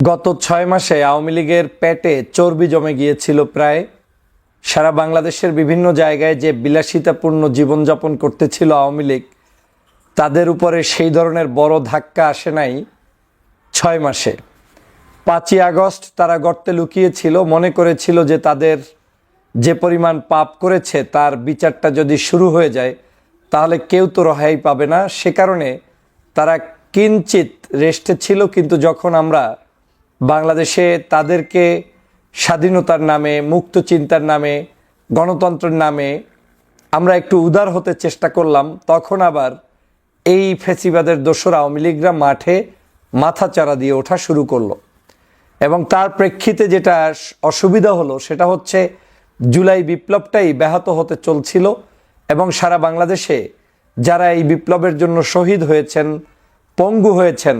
গত ছয় মাসে আওয়ামী লীগের পেটে চর্বি জমে গিয়েছিল প্রায় সারা বাংলাদেশের বিভিন্ন জায়গায় যে বিলাসিতাপূর্ণ জীবনযাপন করতেছিল আওয়ামী লীগ, তাদের উপরে সেই ধরনের বড় ধাক্কা আসে নাই ছয় মাসে। পাঁচই আগস্ট তারা গর্তে লুকিয়েছিল, মনে করেছিল যে তাদের যে পরিমাণ পাপ করেছে তার বিচারটা যদি শুরু হয়ে যায়, তাহলে কেউ তো রহাই পাবে না। সে কারণে তারা কিঞ্চিত রেস্টে ছিল, কিন্তু যখন আমরা বাংলাদেশে তাদেরকে স্বাধীনতার নামে, মুক্ত চিন্তার নামে, গণতন্ত্রের নামে আমরা একটু উদার হতে চেষ্টা করলাম, তখন আবার এই ফেসিবাদের দোসরা আওয়ামী লীগরা মাঠে মাথা চারা দিয়ে ওঠা শুরু করল। এবং তার প্রেক্ষিতে যেটা অসুবিধা হলো সেটা হচ্ছে জুলাই বিপ্লবটাই ব্যাহত হতে চলছিল এবং সারা বাংলাদেশে যারা এই বিপ্লবের জন্য শহীদ হয়েছেন, পঙ্গু হয়েছেন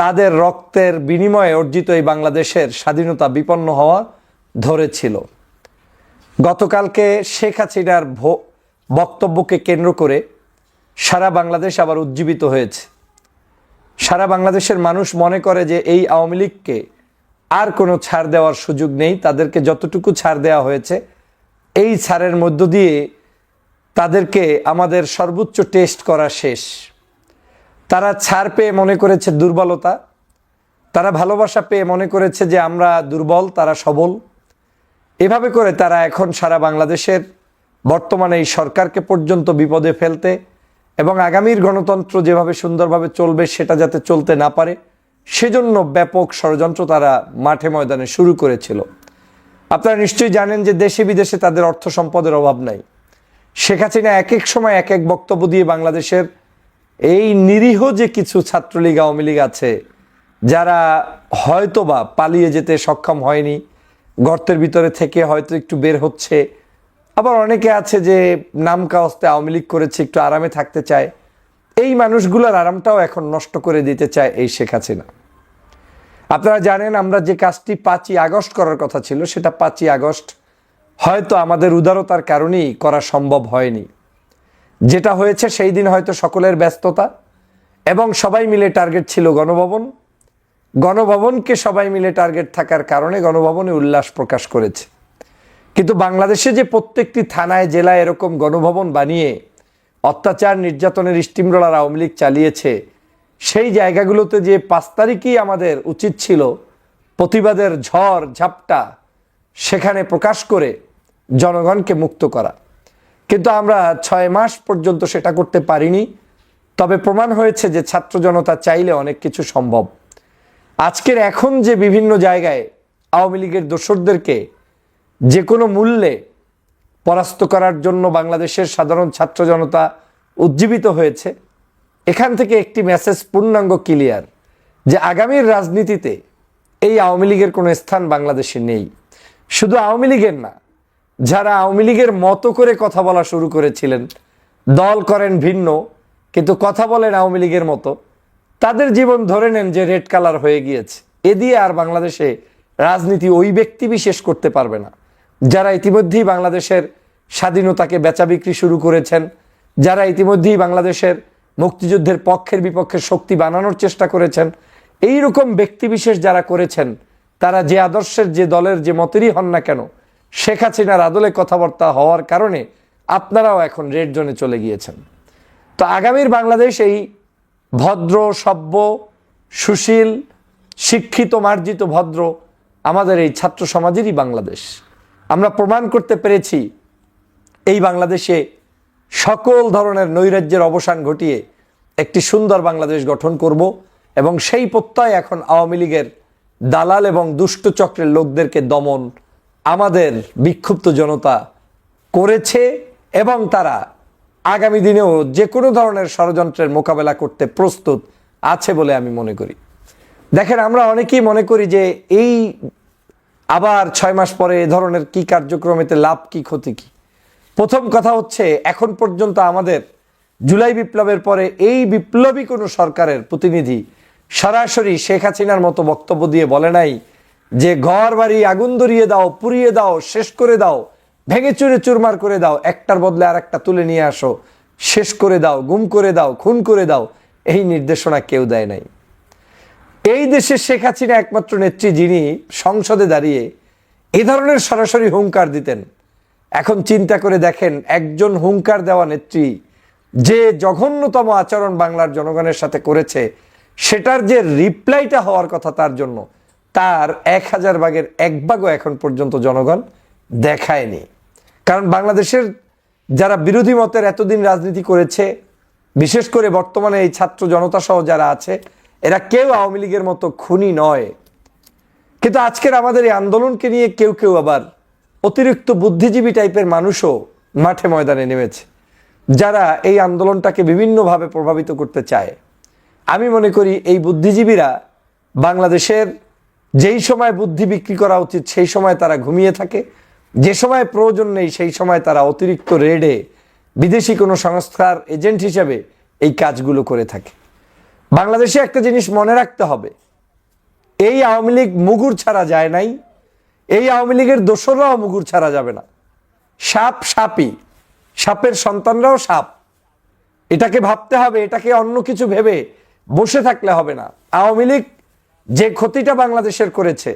তাদের রক্তের বিনিময়ে অর্জিত এই বাংলাদেশের স্বাধীনতা বিপন্ন হওয়া ধরেছিল। গতকালকে শেখ হাসিনার বক্তব্যকে কেন্দ্র করে সারা বাংলাদেশ আবার উজ্জীবিত হয়েছে। সারা বাংলাদেশের মানুষ মনে করে যে এই আওয়ামী লীগকে আর কোনো ছাড় দেওয়ার সুযোগ নেই, তাদেরকে যতটুকু ছাড় দেওয়া হয়েছে, এই ছাড়ের মধ্য দিয়ে তাদেরকে আমাদের সর্বোচ্চ টেস্ট করা শেষ। তারা ছাড় পেয়ে মনে করেছে দুর্বলতা, তারা ভালোবাসা পেয়ে মনে করেছে যে আমরা দুর্বল, তারা সবল। এভাবে করে তারা এখন সারা বাংলাদেশের বর্তমানে এই সরকারকে পর্যন্ত বিপদে ফেলতে এবং আগামীর গণতন্ত্র যেভাবে সুন্দরভাবে চলবে সেটা যাতে চলতে না পারে, সেজন্য ব্যাপক ষড়যন্ত্র তারা মাঠে ময়দানে শুরু করেছিল। আপনারা নিশ্চয়ই জানেন যে দেশে বিদেশে তাদের অর্থ সম্পদের অভাব নাই। শেখ হাসিনা এক এক সময় এক এক বক্তব্য দিয়ে বাংলাদেশের এই নিরীহ যে কিছু ছাত্রলীগ, আওয়ামী লীগ আছে, যারা হয়তোবা পালিয়ে যেতে সক্ষম হয়নি, গর্তের ভিতরে থেকে হয়তো একটু বের হচ্ছে, আবার অনেকে আছে যে নাম কাওয়াস্তে আওয়ামী লীগ করেছে, একটু আরামে থাকতে চায়, এই মানুষগুলোর আরামটাও এখন নষ্ট করে দিতে চায় এই শেখ হাসিনা। আপনারা জানেন আমরা যে কাজটি পাঁচই আগস্ট করার কথা ছিল, সেটা পাঁচই আগস্ট হয়তো আমাদের উদারতার কারণেই করা সম্ভব হয়নি। যেটা হয়েছে সেই দিন হয়তো সকলের ব্যস্ততা এবং সবাই মিলে টার্গেট ছিল গণভবন। গণভবনকে সবাই মিলে টার্গেট থাকার কারণে গণভবনে উল্লাস প্রকাশ করেছে। কিন্তু বাংলাদেশে যে প্রত্যেকটি থানায়, জেলায় এরকম গণভবন বানিয়ে অত্যাচার, নির্যাতনের স্টিমরোলার আওয়ামী লীগ চালিয়েছে, সেই জায়গাগুলোতে যে পাঁচ তারিখই আমাদের উচিত ছিল প্রতিবাদের ঝড়, ঝাপটা, সেখানে প্রকাশ করে জনগণকে মুক্ত করা। কিন্তু আমরা ছয় মাস পর্যন্ত সেটা করতে পারিনি। তবে প্রমাণ হয়েছে যে ছাত্র জনতা চাইলে অনেক কিছু সম্ভব। আজকের এখন যে বিভিন্ন জায়গায় আওয়ামী লীগের দোসরদেরকে যে কোনো মূল্যে পরাস্ত করার জন্য বাংলাদেশের সাধারণ ছাত্র জনতা উজ্জীবিত হয়েছে, এখান থেকে একটি মেসেজ পূর্ণাঙ্গ ক্লিয়ার যে আগামীর রাজনীতিতে এই আওয়ামী লীগের কোনো স্থান বাংলাদেশে নেই। শুধু আওয়ামী লীগের না যারা আওয়ামী লীগের মতো করে কথা বলা শুরু করেছিলেন, দল করেন ভিন্ন, কিন্তু কথা বলেন আওয়ামী লীগের মতো, তাদের জীবন ধরে নেন যে রেড কালার হয়ে গিয়েছে। এ দিয়ে আর বাংলাদেশে রাজনীতি ওই ব্যক্তি বিশেষ করতে পারবে না। যারা ইতিমধ্যেই বাংলাদেশের স্বাধীনতাকে বেচা বিক্রি শুরু করেছেন, যারা ইতিমধ্যেই বাংলাদেশের মুক্তিযুদ্ধের পক্ষের বিপক্ষের শক্তি বানানোর চেষ্টা করেছেন এই রকম ব্যক্তিবিশেষ যারা করেছেন, তারা যে আদর্শের যে দলের যে মতেরই হন না কেন শেখ হাসিনার আদলে কথাবার্তা হওয়ার কারণে আপনারাও এখন রেড জোনে চলে গিয়েছেন। তো আগামীর বাংলাদেশ এই ভদ্র, সভ্য, সুশীল, শিক্ষিত, মার্জিত, ভদ্র আমাদের এই ছাত্র সমাজেরই বাংলাদেশ। আমরা প্রমাণ করতে পেরেছি এই বাংলাদেশে সকল ধরনের নৈরাজ্যের অবসান ঘটিয়ে একটি সুন্দর বাংলাদেশ গঠন করব এবং সেই প্রত্যয় এখন আওয়ামী লীগের দালাল এবং দুষ্ট চক্রের লোকদেরকে দমন আমাদের বিক্ষুব্ধ জনতা করেছে এবং তারা আগামী দিনেও যে কোনো ধরনের ষড়যন্ত্রের মোকাবেলা করতে প্রস্তুত আছে বলে আমি মনে করি। দেখেন, আমরা অনেকেই মনে করি যে এই আবার ছয় মাস পরে এ ধরনের কি কার্যক্রমেতে লাভ, কি ক্ষতি কি? প্রথম কথা হচ্ছে, এখন পর্যন্ত আমাদের জুলাই বিপ্লবের পরে এই বিপ্লবী কোনো সরকারের প্রতিনিধি সরাসরি শেখ হাসিনার মতো বক্তব্য দিয়ে বলে নাই যে ঘর বাড়ি আগুন ধরিয়ে দাও, পুড়িয়ে দাও, শেষ করে দাও, ভেঙে চুরে চুরমার করে দাও, একটার বদলে আর একটা তুলে নিয়ে আসো, শেষ করে দাও, গুম করে দাও, খুন করে দাও, এই নির্দেশনা কেউ দেয় নাই। এই দেশে শেখ হাসিনা একমাত্র নেত্রী যিনি সংসদে দাঁড়িয়ে এ ধরনের সরাসরি হুঙ্কার দিতেন। এখন চিন্তা করে দেখেন, একজন হুঙ্কার দেওয়া নেত্রী যে জঘন্যতম আচরণ বাংলার জনগণের সাথে করেছে, সেটার যে রিপ্লাইটা হওয়ার কথা তার জন্য তার এক হাজার ভাগের এক ভাগও এখন পর্যন্ত জনগণ দেখায়নি। কারণ বাংলাদেশের যারা বিরোধী মতের এতদিন রাজনীতি করেছে, বিশেষ করে বর্তমানে এই ছাত্র জনতা সহ যারা আছে, এরা কেউ আওয়ামী লীগের মতো খুনি নয়। কিন্তু আজকের আমাদের এই আন্দোলনকে নিয়ে কেউ কেউ আবার অতিরিক্ত বুদ্ধিজীবী টাইপের মানুষও মাঠে ময়দানে নেমেছে, যারা এই আন্দোলনটাকে বিভিন্নভাবে প্রভাবিত করতে চায়। আমি মনে করি এই বুদ্ধিজীবীরা বাংলাদেশের যেই সময় বুদ্ধি বিক্রি করা উচিত, সেই সময় তারা ঘুমিয়ে থাকে। যে সময় প্রয়োজন নেই, সেই সময় তারা অতিরিক্ত রেডে বিদেশি কোনো সংস্থার এজেন্ট হিসেবে এই কাজগুলো করে থাকে। বাংলাদেশে একটা জিনিস মনে রাখতে হবে, এই আওয়ামী লীগ মুগুর ছাড়া যায় নাই, এই আওয়ামী লীগের দোসররাও মুগুর ছাড়া যাবে না। সাপ সাপই, সাপের সন্তানরাও সাপ। এটাকে ভাবতে হবে, এটাকে অন্য কিছু ভেবে বসে থাকলে হবে না। আওয়ামী লীগ যে ক্ষতিটা বাংলাদেশের করেছে,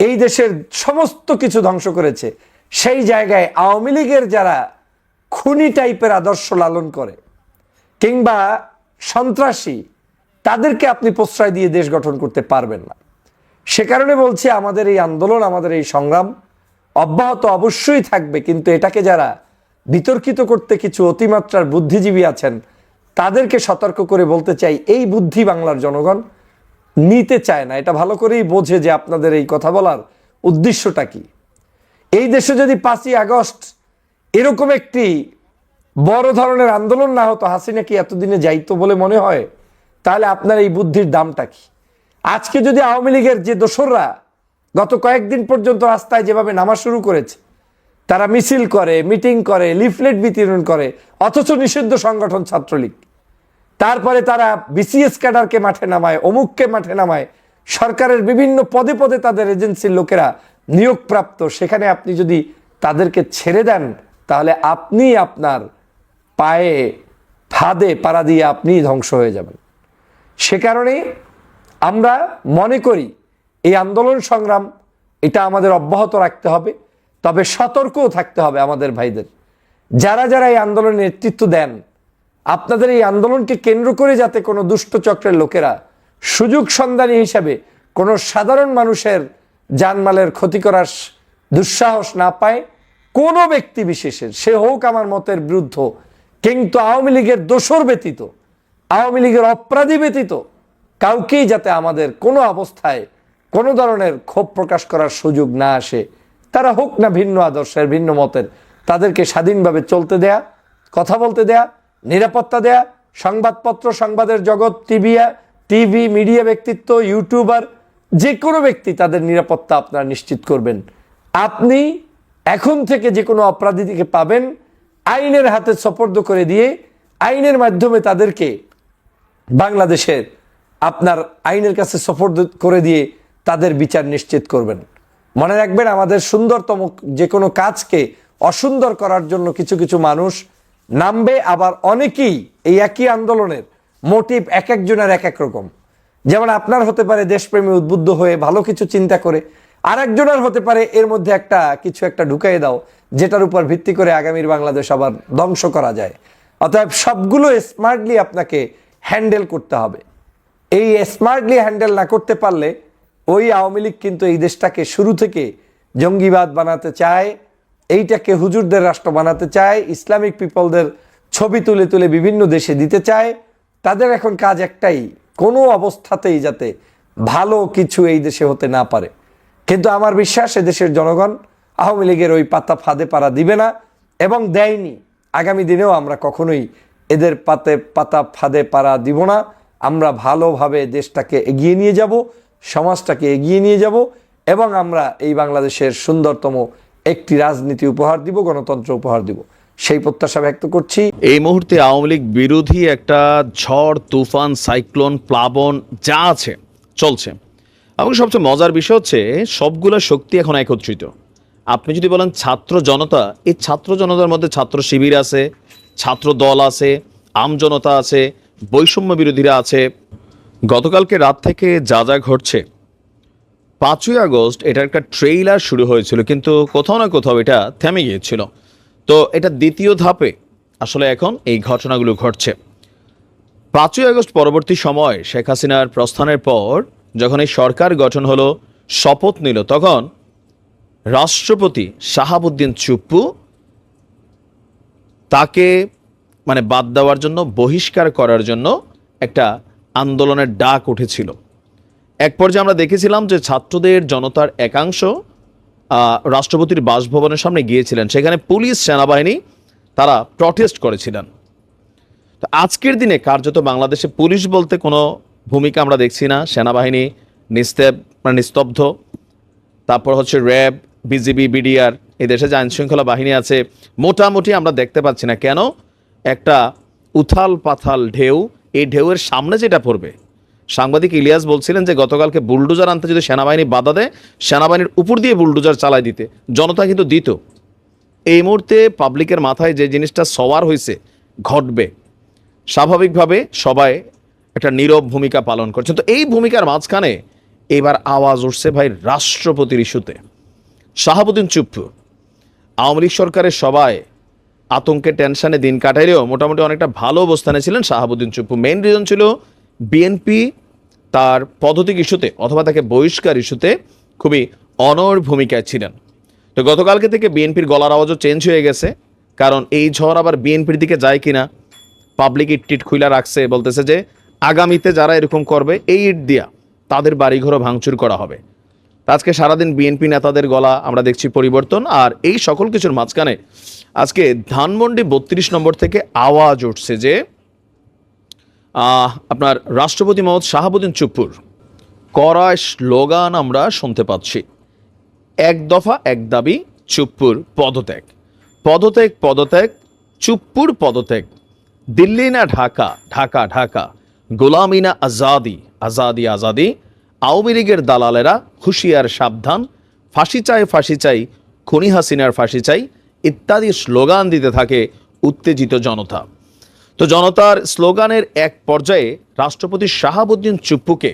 এই দেশের সমস্ত কিছু ধ্বংস করেছে, সেই জায়গায় আওয়ামী লীগের যারা খুনি টাইপের আদর্শ লালন করে কিংবা সন্ত্রাসী, তাদেরকে আপনি প্রশ্রয় দিয়ে দেশ গঠন করতে পারবেন না। সে কারণে বলছি, আমাদের এই আন্দোলন, আমাদের এই সংগ্রাম অব্যাহত অবশ্যই থাকবে, কিন্তু এটাকে যারা বিতর্কিত করতে কিছু অতিমাত্রার বুদ্ধিজীবী আছেন, তাদেরকে সতর্ক করে বলতে চাই, এই বুদ্ধি বাংলার জনগণ নিতে চায় না। এটা ভালো করেই বোঝে যে আপনাদের এই কথা বলার উদ্দেশ্যটা কি। এই দেশে যদি পাঁচই আগস্ট এরকম একটি বড় ধরনের আন্দোলন না হতো, হাসিনা কি এতদিনে যাইতো বলে মনে হয়? তাহলে আপনার এই বুদ্ধির দামটা কি? আজকে যদি আওয়ামী লীগের যে দোসররা গত কয়েকদিন পর্যন্ত রাস্তায় যেভাবে নামা শুরু করেছে, তারা মিছিল করে, মিটিং করে, লিফলেট বিতরণ করে, অথচ নিষিদ্ধ সংগঠন ছাত্রলীগ। তারপরে তারা বিসিএস ক্যাডারকে মাঠে নামায়, অমুককে মাঠে নামায়। সরকারের বিভিন্ন পদে পদে তাদের এজেন্সির লোকেরা নিয়োগপ্রাপ্ত। সেখানে আপনি যদি তাদেরকে ছেড়ে দেন, তাহলে আপনি আপনার পায়ে ফাঁদে, পাড়া দিয়ে আপনিই ধ্বংস হয়ে যাবেন। সে কারণে আমরা মনে করি, এই আন্দোলন সংগ্রাম, এটা আমাদের অব্যাহত রাখতে হবে, তবে সতর্কও থাকতে হবে আমাদের ভাইদের। যারা যারা এই আন্দোলনের নেতৃত্ব দেন আপনাদের এই আন্দোলনকে কেন্দ্র করে যাতে কোনো দুষ্ট চক্রের লোকেরা সুযোগ সন্ধানী হিসাবে কোনো সাধারণ মানুষের জানমালের ক্ষতি করার দুঃসাহস না পায়, কোনো ব্যক্তি বিশেষের সে হোক আমার মতের বিরুদ্ধ, কিন্তু আওয়ামী লীগের দোসর ব্যতীত, আওয়ামী লীগের অপরাধী ব্যতীত, কাউকেই যাতে আমাদের কোনো অবস্থায় কোনো ধরনের ক্ষোভ প্রকাশ করার সুযোগ না আসে, তারা হোক না ভিন্ন আদর্শের, ভিন্ন মতের, তাদেরকে স্বাধীনভাবে চলতে দেয়া, কথা বলতে দেয়া নিরাপত্তা দেয়া, সংবাদপত্র, সংবাদের জগৎ, টিভি টিভি, মিডিয়া, ব্যক্তিত্ব, ইউটিউবার যে কোনো ব্যক্তি তাদের নিরাপত্তা আপনারা নিশ্চিত করবেন। আপনি এখন থেকে যে কোনো অপরাধীকে পাবেন, আইনের হাতে সপর্দ করে দিয়ে আইনের মাধ্যমে তাদেরকে বাংলাদেশের আপনার আইনের কাছে সফর করে দিয়ে তাদের বিচার নিশ্চিত করবেন। মনে রাখবেন, আমাদের সুন্দরতম যে কোনো কাজকে অসুন্দর করার জন্য কিছু কিছু মানুষ নামবে আবার অনেকেই এই একই আন্দোলনের মোটিভ এক একজনের এক এক রকম। যেমন আপনার হতে পারে দেশপ্রেমী উদ্বুদ্ধ হয়ে ভালো কিছু চিন্তা করে আর একজনের হতে পারে এর মধ্যে একটা কিছু একটা ঢুকাই দাও, যেটার উপর ভিত্তি করে আগামীর বাংলাদেশ আবার ধ্বংস করা যায়। অতএব সবগুলো স্মার্টলি আপনাকে হ্যান্ডেল করতে হবে। এই স্মার্টলি হ্যান্ডেল না করতে পারলে ওই আওয়ামী লীগ কিন্তু এই দেশটাকে শুরু থেকে জঙ্গিবাদ বানাতে চায় এইটাকে হুজুরদের রাষ্ট্র বানাতে চায়, ইসলামিক পিপলদের ছবি তুলে তুলে বিভিন্ন দেশে দিতে চায়। তাদের এখন কাজ একটাই, কোনো অবস্থাতেই যাতে ভালো কিছু এই দেশে হতে না পারে। কিন্তু আমার বিশ্বাস দেশের জনগণ আওয়ামী লীগের ওই পাতা ফাঁদে পাড়া দিবে না এবং দেয়নি। আগামী দিনেও আমরা কখনোই এদের পাতে, পাতা ফাঁদে পাড়া দিব না। আমরা ভালোভাবে দেশটাকে এগিয়ে নিয়ে যাব, সমাজটাকে এগিয়ে নিয়ে যাব এবং আমরা এই বাংলাদেশের সুন্দরতম একটি রাজনীতি উপহার দিব, গণতন্ত্র উপহার দিব। সেই প্রত্যাশা ব্যক্ত করছি। এই মুহূর্তে আওয়ামী লীগ বিরোধী একটা ঝড়, তুফান, সাইক্লোন, প্লাবন যা আছে, চলছে। এবং সবচেয়ে মজার বিষয় হচ্ছে, সবগুলো শক্তি এখন একত্রিত। আপনি যদি বলেন ছাত্র জনতা, এই ছাত্র জনতার মধ্যে ছাত্র শিবির আছে, ছাত্র দল আছে, আম জনতা আছে, বৈষম্য বিরোধীরা আছে। গতকালকে রাত থেকে যা যা ঘটছে পাঁচই আগস্ট এটা একটা ট্রেইলার শুরু হয়েছিল, কিন্তু কোথাও না কোথাও এটা থেমে গিয়েছিল। তো এটা দ্বিতীয় ধাপে আসলে এখন এই ঘটনাগুলো ঘটছে। পাঁচই আগস্ট পরবর্তী সময় শেখ হাসিনার প্রস্থানের পর যখন এই সরকার গঠন হলো, শপথ নিল, তখন রাষ্ট্রপতি শাহাবুদ্দিন চুপ্পু তাকে মানে বাদ দেওয়ার জন্য, বহিষ্কার করার জন্য একটা আন্দোলনের ডাক উঠেছিল। এক পর্যায়ে আমরা দেখেছিলাম যে ছাত্রদের জনতার একাংশ রাষ্ট্রপতির বাসভবনের সামনে গিয়েছিলেন। সেখানে পুলিশ, সেনাবাহিনী তারা প্রটেস্ট করেছিলেন। তো আজকের দিনে কার্যত বাংলাদেশে পুলিশ বলতে কোনো ভূমিকা আমরা দেখছি না। সেনাবাহিনী নিস্তেব মানে নিস্তব্ধ। তারপর হচ্ছে র্যাব, বিজিবি, বিডিআর, এই দেশে যে আইনশৃঙ্খলা বাহিনী আছে, মোটামুটি আমরা দেখতে পাচ্ছি না। কেন? একটা উথাল পাথাল ঢেউ, এই ঢেউয়ের সামনে যেটা পড়বে সাংবাদিক ইলিয়াস বলছিলেন যে গতকালকে বুলডোজার আনতে যদি সেনাবাহিনী বাধা দেয়, সেনাবাহিনীর উপর দিয়ে বুলডোজার চালায় দিতে। জনতা কিন্তু দিত। এই মুহূর্তে পাবলিকের মাথায় যে জিনিসটা সওয়ার হয়েছে ঘটবে। স্বাভাবিকভাবে সবাই একটা নীরব ভূমিকা পালন করছে। তো এই ভূমিকার মাঝখানে এবার আওয়াজ উঠছে ভাই রাষ্ট্রপতির ইস্যুতে। শাহাবুদ্দিন চুপ্পু, আওয়ামী লীগ সরকারের সবাই আতঙ্কে টেনশনে দিন কাটাইলেও মোটামুটি অনেকটা ভালো অবস্থানে ছিলেন শাহাবুদ্দিন চুপ্পু। মেইন রিজন ছিল বিএনপি তার পদ্ধতিক ইস্যুতে অথবা তাকে বহিষ্কার ইস্যুতে খুবই অনর ভূমিকায় ছিলেন। তো গতকালকে থেকে বিএনপির গলার আওয়াজও চেঞ্জ হয়ে গেছে, কারণ এই ঝড় আবার বিএনপির দিকে যায় কিনা পাবলিক ইট টিট খুইলা রাখছে, বলতেছে যে আগামীতে যারা এরকম করবে, এই ইট দিয়া তাদের বাড়িঘরও ভাঙচুর করা হবে। আজকে সারাদিন বিএনপি নেতাদের গলা আমরা দেখছি পরিবর্তন, আর এই সকল কিছুর মাঝখানে আজকে ধানমন্ডি বত্রিশ নম্বর থেকে আওয়াজ উঠছে যে আপনার রাষ্ট্রপতি মোহাম্মদ শাহাবুদ্দিন চুপ্পুর করা স্লোগান আমরা শুনতে পাচ্ছি। এক দফা, এক দাবি, চুপ্পুর পদত্যাগ। পদত্যাগ পদত্যাগ, চুপ্পুর পদত্যাগ। দিল্লি না ঢাকা? ঢাকা ঢাকা। গোলামি না আজাদি? আজাদি আজাদি। আওয়ামী লীগের দালালেরা হুঁশিয়ার সাবধান। ফাঁসি চাই ফাঁসি চাই। খুনি হাসিনার ফাঁসি চাই। ইত্যাদি স্লোগান দিতে থাকে উত্তেজিত জনতা। তো জনতার স্লোগানের এক পর্যায়ে রাষ্ট্রপতি শাহাবুদ্দিন চুপ্পুকে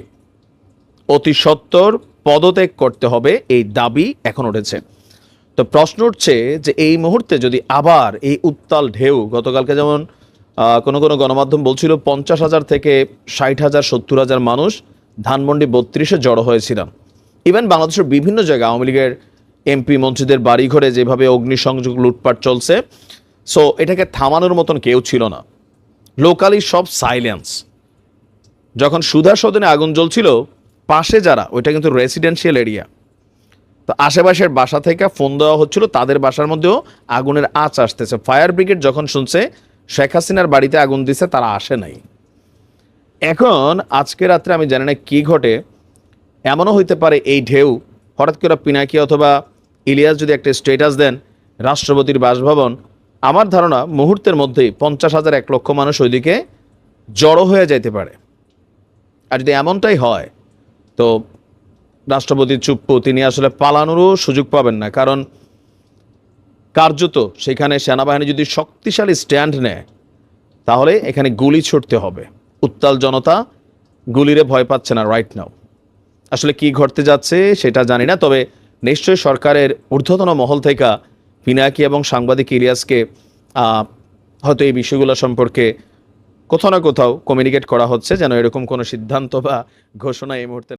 অতি সত্বর পদত্যাগ করতে হবে এই দাবি এখন উঠেছে। তো প্রশ্ন উঠছে যে এই মুহূর্তে যদি আবার এই উত্তাল ঢেউ, গতকালকে যেমন কোনো কোনো গণমাধ্যম বলছিল পঞ্চাশ হাজার থেকে ষাট হাজার, সত্তর হাজার মানুষ ধানমন্ডি বত্রিশে জড়ো হয়েছিলাম। ইভেন বাংলাদেশের বিভিন্ন জায়গায় আওয়ামী লীগের এমপি মন্ত্রীদের বাড়িঘরে যেভাবে অগ্নিসংযোগ লুটপাট চলছে, সো এটাকে থামানোর মতন কেউ ছিল না। লোকালি সব সাইলেন্স যখন সুধা সদনে আগুন জ্বলছিল, পাশে যারা, ওইটা কিন্তু রেসিডেন্সিয়াল এরিয়া তো আশেপাশের বাসা থেকে ফোন দেওয়া হচ্ছিল, তাদের বাসার মধ্যেও আগুনের আঁচ আসতেছে। ফায়ার ব্রিগেড যখন শুনছে, শেখ হাসিনার বাড়িতে আগুন দিছে, তারা আসে নাই। এখন, আজকে রাত্রে আমি জানি না কী ঘটে, এমনও হইতে পারে এই ঢেউ, হঠাৎ করে পিনাকি অথবা ইলিয়াস যদি একটা স্টেটাস দেন, রাষ্ট্রপতির বাসভবন আমার ধারণা মুহূর্তের মধ্যেই পঞ্চাশ হাজার এক লক্ষ মানুষ ওইদিকে জড়ো হয়ে যাইতে পারে। আর যদি এমনটাই হয়, তো রাষ্ট্রপতি চুপ্পু, তিনি আসলে পালানোরও সুযোগ পাবেন না। কারণ কার্যত সেখানে সেনাবাহিনী যদি শক্তিশালী স্ট্যান্ড নেয়, তাহলে এখানে গুলি ছুটতে হবে। উত্তাল জনতা গুলিরে ভয় পাচ্ছে না রাইট নাও আসলে কি ঘটতে যাচ্ছে সেটা জানি না, তবে নিশ্চয়ই সরকারের ঊর্ধ্বতন মহল থেকে পিনাকি এবং সাংবাদিক ইলিয়াসকে হয়তো এই বিষয়গুলো সম্পর্কে কোথাও না কোথাও কমিউনিকেট করা হচ্ছে যেন এরকম কোনো সিদ্ধান্ত বা ঘোষণা এই মুহূর্তে